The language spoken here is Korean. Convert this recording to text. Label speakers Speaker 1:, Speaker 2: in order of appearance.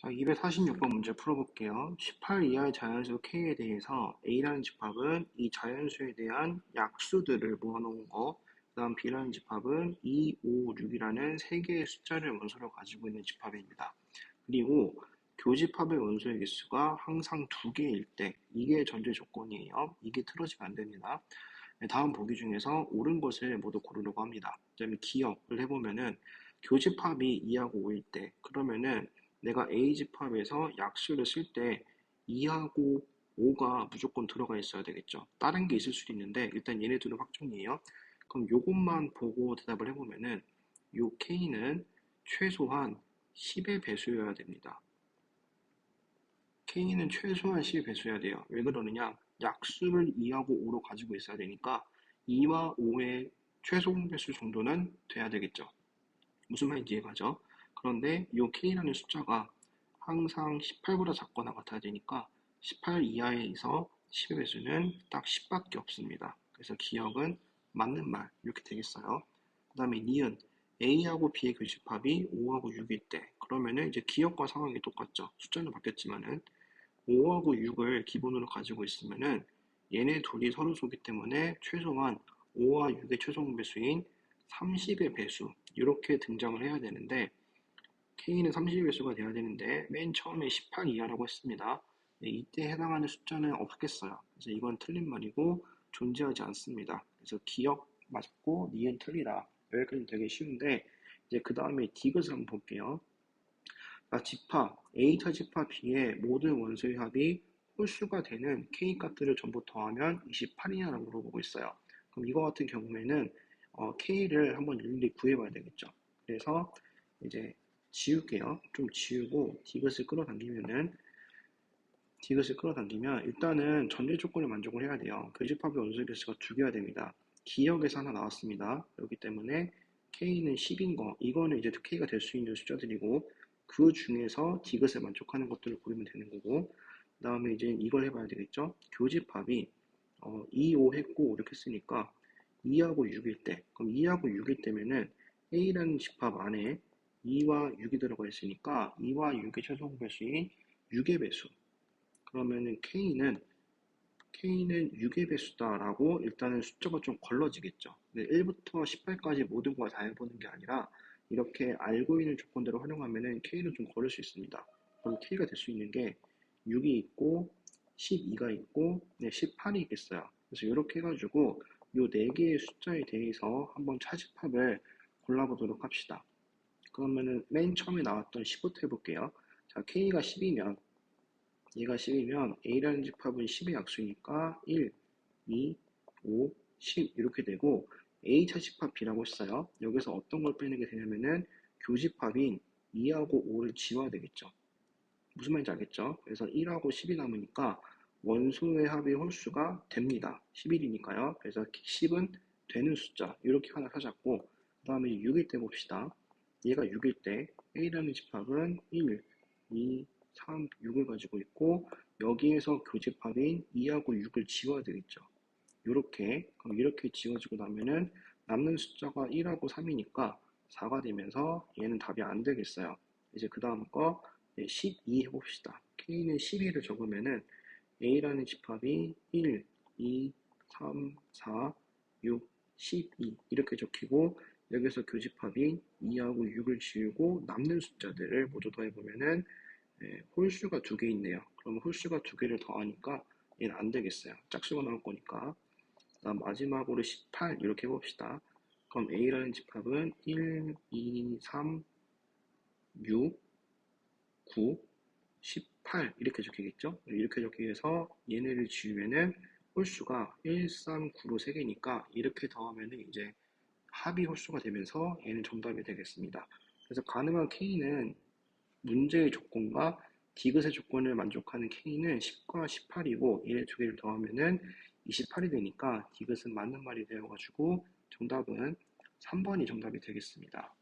Speaker 1: 자, 246번 문제 풀어볼게요. 18 이하의 자연수 K에 대해서 A라는 집합은 이 자연수에 대한 약수들을 모아놓은 거, 그 다음 B라는 집합은 2, 5, 6이라는 세 개의 숫자를 원소로 가지고 있는 집합입니다. 그리고 교집합의 원소의 개수가 항상 두 개일 때, 이게 전제 조건이에요. 이게 틀어지면 안 됩니다. 네, 다음 보기 중에서 옳은 것을 모두 고르려고 합니다. 그 다음에 기억을 해보면은 교집합이 2하고 5일 때, 그러면은 내가 A 집합에서 약수를 쓸 때 2하고 5가 무조건 들어가 있어야 되겠죠. 다른 게 있을 수도 있는데 일단 얘네 둘은 확정이에요. 그럼 요것만 보고 대답을 해보면은 요 K는 최소한 10의 배수여야 됩니다. K는 최소한 10의 배수여야 돼요. 왜 그러느냐? 약수를 2하고 5로 가지고 있어야 되니까 2와 5의 최소 배수 정도는 돼야 되겠죠. 무슨 말인지 이해가죠? 그런데 이 k라는 숫자가 항상 18보다 작거나 같아야 되니까 18 이하에서 10의 배수는 딱 10밖에 없습니다. 그래서 기억은 맞는 말 이렇게 되겠어요. 그 다음에 니은 A하고 B의 교집합이 5하고 6일 때 그러면은 이제 기억과 상황이 똑같죠. 숫자는 바뀌었지만은 5하고 6을 기본으로 가지고 있으면은 얘네 둘이 서로 쏘기 때문에 최소한 5와 6의 최종 배수인 30의 배수 이렇게 등장을 해야 되는데 K는 30일수가 돼야 되는데 맨 처음에 18 이하라고 했습니다. 네, 이때 해당하는 숫자는 없겠어요. 그래서 이건 틀린 말이고 존재하지 않습니다. 그래서 기억 맞고 니은 틀리다. 여기까지 되게 쉬운데 이제 그 다음에 디귿을 한번 볼게요. 아, 집합 A차 집합 B의 모든 원소의 합이 홀수가 되는 K 값들을 전부 더하면 28이냐라고 물어보고 있어요. 그럼 이거 같은 경우에는 어, K를 한번 일일이 구해봐야 되겠죠. 그래서 이제 지울게요. 좀 지우고 디귿을 끌어당기면은 디귿을 끌어당기면 일단은 전제 조건을 만족을 해야 돼요. 교집합의 원소의 개수가 두 개가 됩니다. 기억에서 하나 나왔습니다. 그렇기 때문에 K는 10인 거 이거는 이제 K가 될 수 있는 숫자들이고 그 중에서 디귿을 만족하는 것들을 고르면 되는 거고 그 다음에 이제 이걸 해봐야 되겠죠. 교집합이 어, 2, 5 했고 이렇게 쓰니까 2하고 6일 때 그럼 2하고 6일 때면은 A라는 집합 안에 2와 6이 들어가 있으니까 2와 6의 최소 배수인 6의 배수. 그러면은 K는 K는 6의 배수다라고 일단은 숫자가 좀 걸러지겠죠. 1부터 18까지 모든 걸 다 해보는 게 아니라 이렇게 알고 있는 조건대로 활용하면은 K를 좀 걸을 수 있습니다. 그럼 K가 될 수 있는 게 6이 있고 12가 있고 네, 18이 있겠어요. 그래서 이렇게 해가지고 이네 개의 숫자에 대해서 한번 차집합을 골라보도록 합시다. 그러면은 맨 처음에 나왔던 10부터 해볼게요. 자, K가 10이면 얘가 10이면 A라는 집합은 10의 약수니까 1, 2, 5, 10 이렇게 되고 A차 집합 B라고 했어요. 여기서 어떤 걸 빼는 게 되냐면은 교집합인 2하고 5를 지워야 되겠죠. 무슨 말인지 알겠죠? 그래서 1하고 10이 남으니까 원소의 합의 홀수가 됩니다. 11이니까요. 그래서 10은 되는 숫자 이렇게 하나 찾았고 그 다음에 6일 때 봅시다. 얘가 6일 때 A라는 집합은 1, 2, 3, 6을 가지고 있고 여기에서 교집합인 2하고 6을 지워야 되겠죠. 이렇게 그럼 이렇게 지워지고 나면은 남는 숫자가 1하고 3이니까 4가 되면서 얘는 답이 안 되겠어요. 이제 그 다음 거 12 해봅시다. K는 12를 적으면은 A라는 집합이 1, 2, 3, 4, 6, 12 이렇게 적히고 여기서 교집합이 2하고 6을 지우고 남는 숫자들을 모두 더해보면은 예, 홀수가 두 개 있네요. 그럼 홀수가 두 개를 더하니까 얘는 안 되겠어요. 짝수가 나올 거니까. 다음 마지막으로 18 이렇게 해봅시다. 그럼 A라는 집합은 1, 2, 3, 6, 9, 18 이렇게 적히겠죠? 이렇게 적기 위해서 얘네를 지우면은 홀수가 1, 3, 9로 3개니까 이렇게 더하면은 이제 합이 홀수가 되면서 얘는 정답이 되겠습니다. 그래서 가능한 K는 문제의 조건과 디귿의 조건을 만족하는 K는 10과 18이고 얘네 두 개를 더하면은 28이 되니까 디귿은 맞는 말이 되어가지고 정답은 3번이 정답이 되겠습니다.